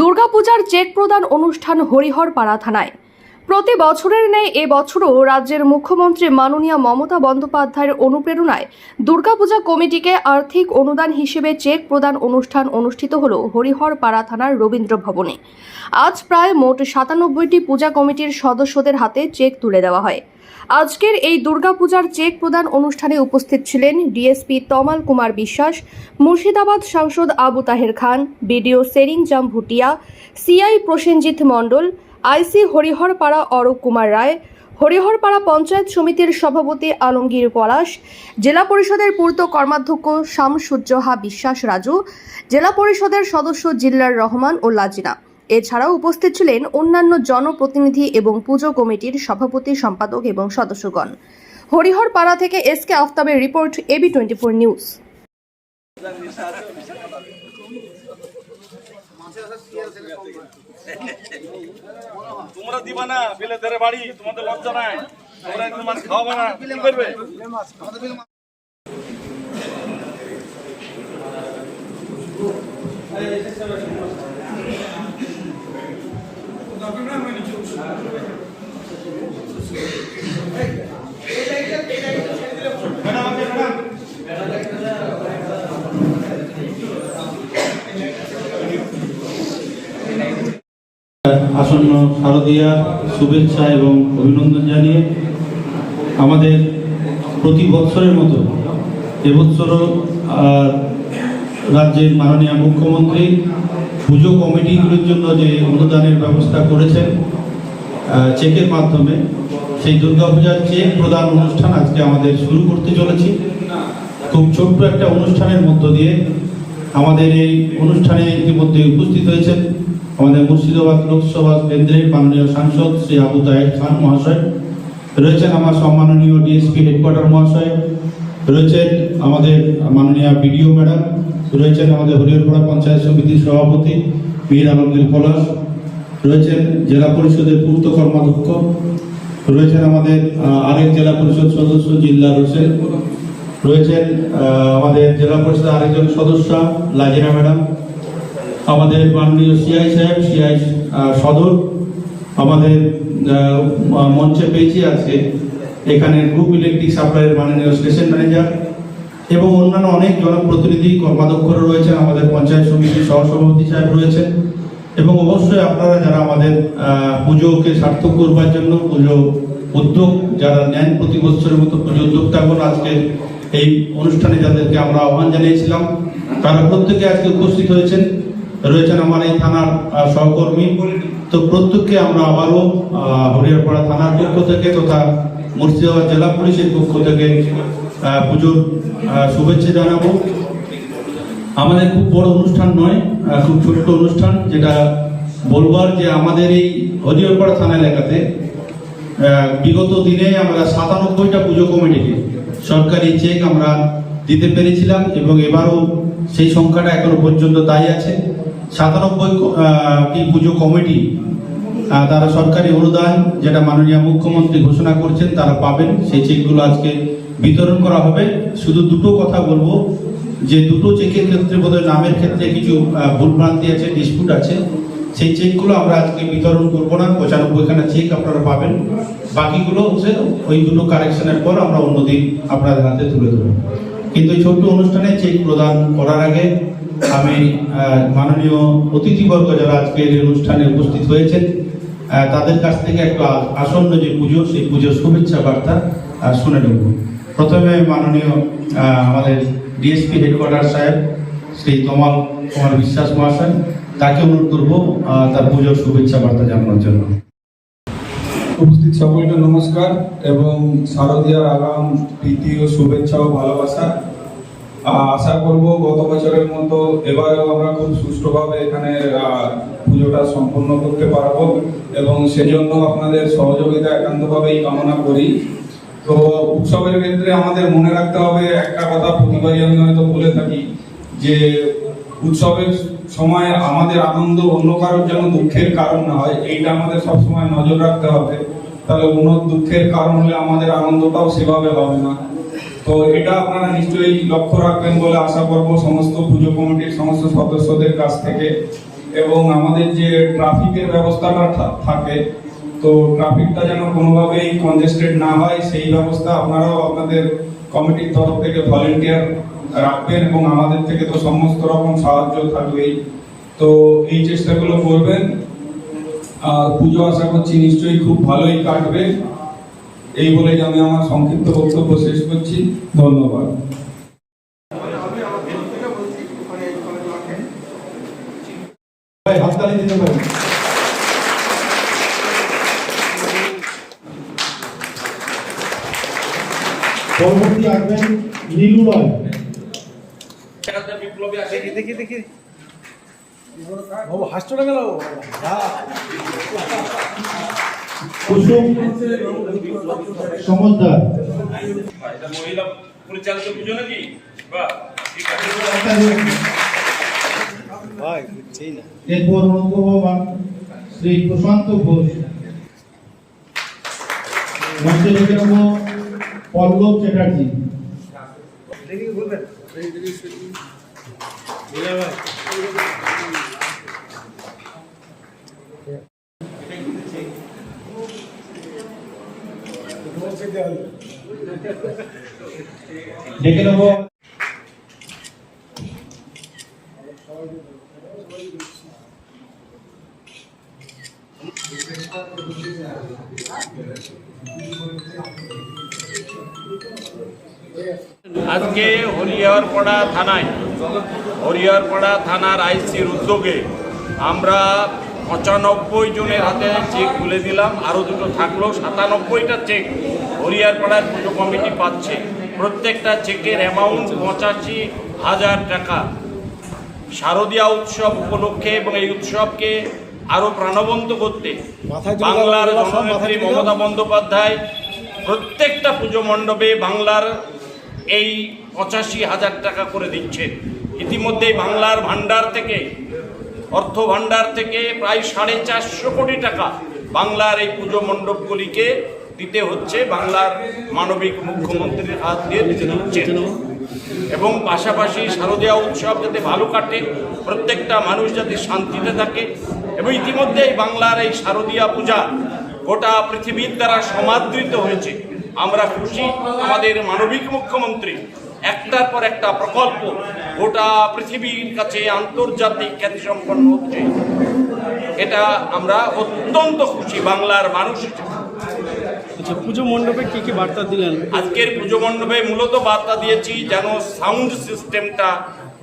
দুর্গাপূজার চেক প্রদান অনুষ্ঠান হরিহরপাড়া থানায়। প্রতি বছরের ন্যায় এবছরও রাজ্যের মুখ্যমন্ত্রী মাননীয় মমতা বন্দ্যোপাধ্যায়ের অনুপ্রেরণায় দুর্গাপূজা কমিটিকে আর্থিক অনুদান হিসেবে চেক প্রদান অনুষ্ঠান অনুষ্ঠিত হল হরিহরপাড়া থানার রবীন্দ্র ভবনে। আজ প্রায় মোট সাতানব্বইটি পূজা কমিটির সদস্যদের হাতে চেক তুলে দেওয়া হয়। আজকের এই দুর্গাপূজার চেক প্রদান অনুষ্ঠানে উপস্থিত ছিলেন ডিএসপি তমাল কুমার বিশ্বাস, মুর্শিদাবাদ সাংসদ Abu Taher Khan, BDO Seringjam Bhutia, CI Prosenjit Mondal, IC Hariharpara Arup Kumar Roy, Hariharpara panchayat সমিতির সভাপতি আলমগীর পলাশ, জেলা পরিষদের পূর্ত কর্মাধ্যক্ষ শামসুজ্জোহা বিশ্বাস রাজু, জেলা পরিষদের সদস্য জিল্লার রহমান ও লাজিনা। এছাড়াও উপস্থিত ছিলেন অন্যান্য জনপ্রতিনিধি এবং পুজো কমিটির সভাপতি, সম্পাদক এবং সদস্যগণ। হরিহরপাড়া থেকে S K আফতাবের report AB twenty four news. তোমরা দিবা না, বিলেতের বাড়ি, তোমাদের লজ্জা নাই। তোমরা মানে খাওয়াবে না, কি করবে আছে ম্যাডাম আসন্ন শারদীয়া শুভেচ্ছা এবং অভিনন্দন জানিয়ে আমাদের প্রতি বছরের মতো এবছরও রাজ্যের মাননীয় মুখ্যমন্ত্রী পুজো কমিটিগুলির জন্য যে অনুদানের ব্যবস্থা করেছেন চেকের মাধ্যমে, সেই দুর্গাপূজার চেক প্রদান অনুষ্ঠান আজকে আমাদের শুরু করতে চলেছি। খুব ছোট্ট একটা অনুষ্ঠানের মধ্য দিয়ে আমাদের এই অনুষ্ঠানে ইতিমধ্যে উপস্থিত হয়েছেন আমাদের মুর্শিদাবাদ লোকসভা কেন্দ্রের মাননীয় সাংসদ শ্রী আবু তাহের খান মহাশয়, রয়েছেন আমার সম্মাননীয় ডিএসপি হেডকোয়ার্টার মহাশয়, রয়েছেন আমাদের মাননীয় বিডিও ম্যাডাম, রয়েছেন আমাদের হরিহরপাড়া পঞ্চায়েত সমিতির সভাপতি মীর আলমগীর পলাশ, রয়েছেন জেলা পরিষদের পূর্ত কর্মাধ্যক্ষ, রয়েছেন আমাদের আরেক জেলা পরিষদ সদস্য জিল্লা হোসেন, রয়েছেন আমাদের জেলা পরিষদের আরেকজন সদস্য লাজিরা ম্যাডাম আমাদের মাননীয় সিআই সাহেব, সিআই সদর আমাদের মঞ্চে পেয়েছি আজকে এখানে গ্রুপ ইলেকট্রিক সাপ্লাইয়ের মাননীয় স্টেশন ম্যানেজার এবং অন্যান্য অনেক জনপ্রতিনিধি, কর্মাধ্যক্ষরা রয়েছেন, আমাদের পঞ্চায়েত সমিতির সহসভাপতি সাহেব রয়েছেন। এবং অবশ্যই আপনারা যারা আমাদের পুজোকে সার্থক করবার জন্য, পুজো উদ্যোগ, যারা নেন প্রতি বছরের মতো পুজো উদ্যোক্তাগণ আজকে এই অনুষ্ঠানে যাদেরকে আমরা আহ্বান জানিয়েছিলাম, তারা প্রত্যেকে আজকে উপস্থিত হয়েছেন। রয়েছেন আমার এই থানার সহকর্মী। তো প্রত্যেককে আমরা আবারও হরিয়ারপাড়া থানার পক্ষ থেকে তথা মুর্শিদাবাদ জেলা পুলিশের পক্ষ থেকে পুজোর শুভেচ্ছা জানাব। আমাদের খুব বড় অনুষ্ঠান নয় খুব ছোট্ট অনুষ্ঠান, যেটা বলবার যে আমাদের এই হরিহরপাড়া থানা এলাকাতে বিগত দিনে আমরা সাতানব্বইটা পুজো কমিটিকে সরকারি চেক আমরা দিতে পেরেছিলাম এবং এবারও সেই সংখ্যাটা এখনও পর্যন্ত তাই আছে। সাতানব্বই কি পুজো কমিটি তারা সরকারি অনুদান যেটা মাননীয় মুখ্যমন্ত্রী ঘোষণা করছেন, তারা পাবেন। সেই চেকগুলো আজকে বিতরণ করা হবে। শুধু দুটো কথা বলব, যে দুটো চেকের ক্ষেত্রে বোধহয় নামের ক্ষেত্রে কিছু ভুলভ্রান্তি আছে ডিসপুট আছে। সেই চেকগুলো আমরা আজকে বিতরণ করব না। পঁচানব্বইখানা চেক আপনারা পাবেন। বাকিগুলো হচ্ছে ওই দুটো কারেকশনের পর আমরা অন্যদিন আপনাদের হাতে তুলে দেবো কিন্তু ছোট্ট অনুষ্ঠানে চেক প্রদান করার আগে আমি মাননীয় অতিথিবর্গ যারা আজকের এই অনুষ্ঠানে উপস্থিত হয়েছেন তাদের কাছ থেকে একটু আসন্ন যে পুজো, সেই পুজোর শুভেচ্ছা বার্তা শুনে নেব। প্রথমে মাননীয় আমাদের ডিএসপি হেডকোয়ার্টার সাহেব, শ্রী তমাল কুমার বিশ্বাস মহাশয়, তাকে অনুরোধ করব তার পুজোর শুভেচ্ছা বার্তা জানানোর জন্য। উপস্থিত সকলকে নমস্কার এবং শারদীয়ার আগাম প্রীতি ও শুভেচ্ছা ও ভালোবাসা। আশা করব গত বছরের মতো এবারেও আমরা খুব সুষ্ঠুভাবে এখানে পুজোটা সম্পন্ন করতে পারব এবং সেজন্য আপনাদের সহযোগিতা একান্তভাবেই কামনা করি। তো উৎসবের ক্ষেত্রে আমাদের মনে রাখতে হবে, একটা কথা প্রতিবারই আমি হয়তো বলে থাকি যে উৎসবের সময় আমাদের আনন্দ অন্য কারোর যেন দুঃখের কারণ না হয়, এইটা আমাদের সবসময় নজর রাখতে হবে। তাহলে অন্য দুঃখের কারণ হলে আমাদের আনন্দটাও সেভাবে হবে না। তো এটা আপনারা নিশ্চয়ই লক্ষ্য রাখবেন বলে আশা করব সমস্ত পুজো কমিটির সমস্ত সদস্যদের কাছ থেকে। এবং আমাদের যে ট্রাফিকের ব্যবস্থাটা থাকে, তো ট্রাফিকটা যেন কোনোভাবেই কনজেস্টেড না হয়, সেই ব্যবস্থা আপনারাও আপনাদের কমিটির তরফ থেকে ভলেন্টিয়ার রাখবেন এবং আমাদের থেকে তো সমস্ত রকম সাহায্য থাকবেই। তো এই চেষ্টাগুলো করবেন। পুজো আশা করছি নিশ্চয়ই খুব ভালোই কাটবে। এই বলেই আমি আমার সংক্ষিপ্ত বক্তব্য শেষ করছি। ধন্যবাদ। ভাই হাততালি দিতে পারেন পরবর্তী আসবেন নীলু রয়। বিপ্লবী আসে দেখি দেখি। বাবু হাসছো না গেল কুসুম সমদ্দার। এটা মহিলা পরিচালিত পুজো নাকি? বাহ ঠিক আছে। ভাই বুঝছেই না। এরপর অনুভবান শ্রী প্রশান্ত ঘোষ। মঞ্চে রেখে নেব পল্লব চ্যাটার্জি। দেখি বলবেন। ডেকে নেব। আজকে হরিহরপাড়া থানায়, হরিহরপাড়া থানার আইসির উদ্যোগে আমরা পঁচানব্বই জনের হাতে চেক তুলে দিলাম। আরও দুটো থাকল, সাতানব্বইটা চেক হরিহরপাড়ার পুজো কমিটি পাচ্ছে। প্রত্যেকটা চেকের অ্যামাউন্ট পঁচাশি হাজার টাকা। শারদীয়া উৎসব উপলক্ষে এবং এই উৎসবকে আরও প্রাণবন্ত করতে বাংলার জননেত্রী। মমতা বন্দ্যোপাধ্যায় প্রত্যেকটা পুজো মণ্ডপে বাংলার এই পঁচাশি হাজার টাকা করে দিচ্ছেন। ইতিমধ্যেই বাংলার ভান্ডার থেকে অর্থ ভান্ডার থেকে প্রায় সাড়ে চারশো কোটি টাকা বাংলার এই পুজো মণ্ডপগুলিকে দিতে হচ্ছে বাংলার মানবিক মুখ্যমন্ত্রীর হাত দিয়ে দিতে দিচ্ছেন এবং পাশাপাশি শারদীয়া উৎসব যাতে ভালো কাটে, প্রত্যেকটা মানুষ যাতে শান্তিতে থাকে, এবং ইতিমধ্যে এই বাংলার এই শারদীয়া পূজা গোটা পৃথিবীর দ্বারা সমাদৃত হয়েছে। আমরা খুশি, আমাদের মানবিক মুখ্যমন্ত্রী একটার পর একটা প্রকল্প গোটা পৃথিবীর কাছে আন্তর্জাতিক খ্যাতিসম্পন্ন হচ্ছে। এটা আমরা অত্যন্ত খুশি বাংলার মানুষ। হিসেবে। আচ্ছা পুজো মণ্ডপে কি কি বার্তা দিলেন? আজকের পুজো মণ্ডপে মূলত বার্তা দিয়েছি যেন সাউন্ড সিস্টেমটা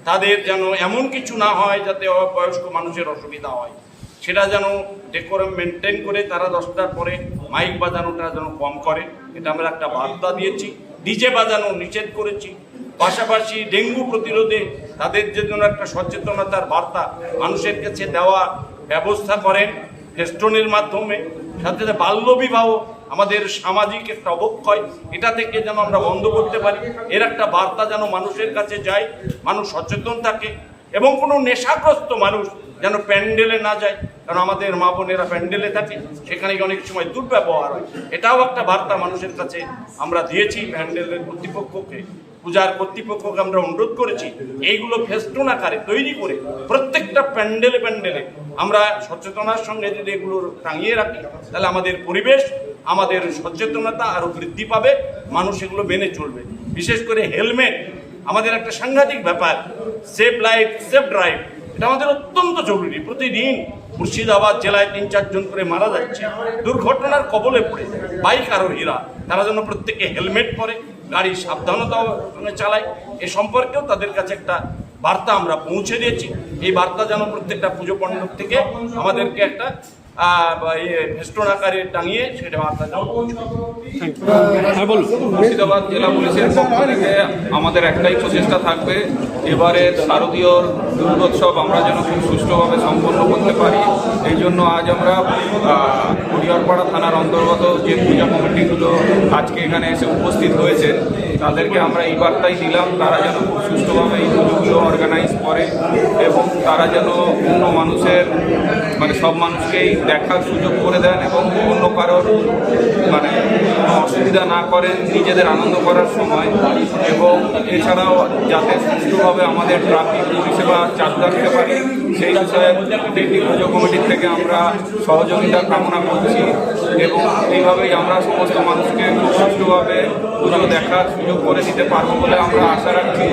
তাদের যেন এমন কিছু না হয় যাতে বয়স্ক মানুষের অসুবিধা হয়। সেটা যেন ডেকোরাম মেনটেন করে তারা দশটার পরে মাইক বাজানোটা যেন কম করে। এটা আমরা একটা বার্তা দিয়েছি। ডিজে বাজানো নিষেধ করেছি। পাশাপাশি ডেঙ্গু প্রতিরোধে তাদের জন্য একটা সচেতনতার বার্তা মানুষের কাছে দেওয়া ব্যবস্থা করেন ফেস্টনের মাধ্যমে। সাথে সাথে বাল্যবিবাহ আমাদের সামাজিক একটা অবক্ষয়, এটা থেকে যেন আমরা বন্ধ করতে পারি। এর একটা বার্তা যেন মানুষের কাছে যায়, মানুষ সচেতন থাকে, এবং কোনো নেশাগ্রস্ত মানুষ যেন প্যান্ডেলে না যায়, কারণ আমাদের মা বোনেরা প্যান্ডেলে থাকে, সেখানে অনেক সময় দুর্ব্যবহার হয়। এটাও একটা বার্তা মানুষের কাছে আমরা দিয়েছি প্যান্ডেলের কর্তৃপক্ষকে। পূজার কর্তৃপক্ষকে আমরা অনুরোধ করেছি, এইগুলো ফেস্টুন আকারে তৈরি করে প্রত্যেকটা প্যান্ডেলে প্যান্ডেলে আমরা সচেতনার সঙ্গে যদি এগুলো টাঙিয়ে রাখি, তাহলে আমাদের পরিবেশ আমাদের সচেতনতা আরও বৃদ্ধি পাবে, মানুষ এগুলো মেনে চলবে। বিশেষ করে হেলমেট, আমাদের একটা সাংঘাতিক ব্যাপার, সেফ লাইফ, সেফ ড্রাইভ, এটা আমাদের অত্যন্ত জরুরি। প্রতিদিন মুর্শিদাবাদ জেলায় তিন, চারজন করে মারা যাচ্ছে। দুর্ঘটনার কবলে পড়ে বাইক আরোহীরা, তারা যেন প্রত্যেকে হেলমেট পরে, গাড়ি সাবধানতার সঙ্গে চালায়। এ সম্পর্কেও তাদের কাছে একটা বার্তা আমরা পৌঁছে দিয়েছি। এই বার্তা যেন প্রত্যেকটা পুজো মণ্ডপ থেকে আমাদেরকে একটা ফেস্টুন আকারে টাঙিয়ে সেটা বার্তা যেন হ্যাঁ মুর্শিদাবাদ জেলা পুলিশের পক্ষ থেকে আমাদের একটাই প্রচেষ্টা থাকবে এবারে শারদীয় দুর্গোৎসব আমরা যেন খুব সুষ্ঠুভাবে সম্পন্ন করতে পারি। এই জন্য আজ আমরা হরিহরপাড়া থানার অন্তর্গত যে পূজা কমিটিগুলো আজকে এখানে এসে উপস্থিত হয়েছে তাদেরকে আমরা এই বার্তাই দিলাম তারা যেন খুব সুষ্ঠুভাবে এই পুজোগুলো অর্গানাইজ করে এবং তারা যেন অন্য মানুষের মানে সব মানুষকেই দেখার সুযোগ করে দেন এবং অন্য কারোর মানে অসুবিধা না করেন নিজেদের আনন্দ করার সময়। এবং এছাড়াও যাতে সুষ্ঠুভাবে আমাদের ট্রাফিক পরিষেবা চালু রাখতে পারি, সেই বিষয়ে ডেলি পুজো কমিটির থেকে আমরা সহযোগিতা কামনা করছি এবং এইভাবেই আমরা সমস্ত মানুষকে খুব সুষ্ঠুভাবে পুজো দেখার সুযোগ করে দিতে পারব বলে আমরা আশা রাখছি।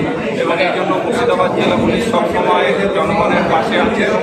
এবং এই জন্য মুর্শিদাবাদ জেলা পুলিশ সবসময় জনগণের পাশে আছে এবং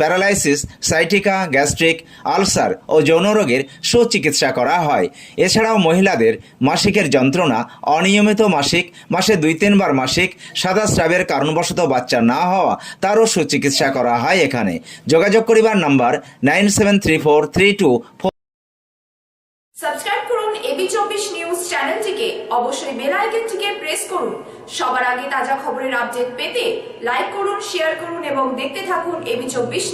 প্যারালাইসিস, সাইটিকা, গ্যাস্ট্রিক, আলসার ও যৌন রোগের সুচিকিৎসা করা হয়। এছাড়াও মহিলাদের মাসিকের যন্ত্রণা, অনিয়মিত মাসিক, মাসে দুই তিনবার মাসিক, সাদা স্রাবের কারণবশত বাচ্চা না হওয়া, তারও সুচিকিৎসা করা হয় এখানে। যোগাযোগ করিবার number nine seven three four three two subscribe করুন এবি চব্বিশ নিউজ চ্যানেলটিকে। অবশ্যই বেল আইকনটিকে প্রেস করুন। সবার আগে তাজা খবরের আপডেট পেতে লাইক করুন শেয়ার করুন এবং দেখতে থাকুন এবি চব্বিশ